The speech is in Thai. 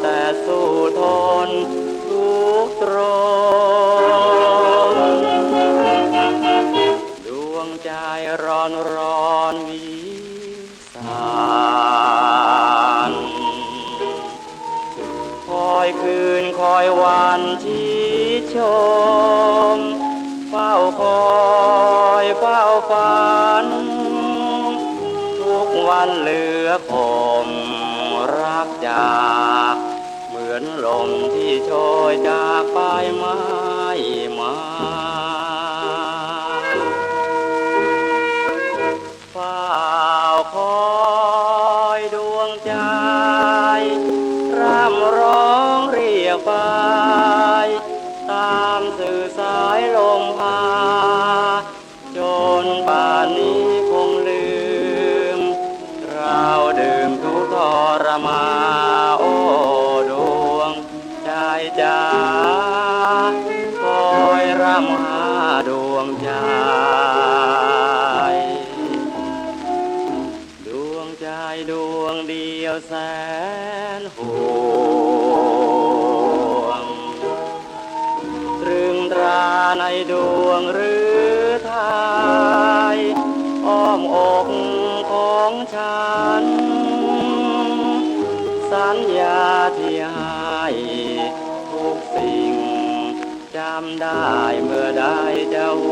แต่สู้ทนสู้ตรงดวงใจร้อนร้อนวิสานคอยคืนคอยวันที่ชม เฝ้าคอยเฝ้าฝัน ทุกวันเหลือคอ อนลมที่โชยจากปลายไม้มาเฝ้าคอยดวงใจ ร่ำร้องเรียกไป นห่วงตรึงตราในดวงหรือไทยอ้อมอกของฉัน สัญญาที่ให้ทุกสิ่งจำได้เมื่อใดจะห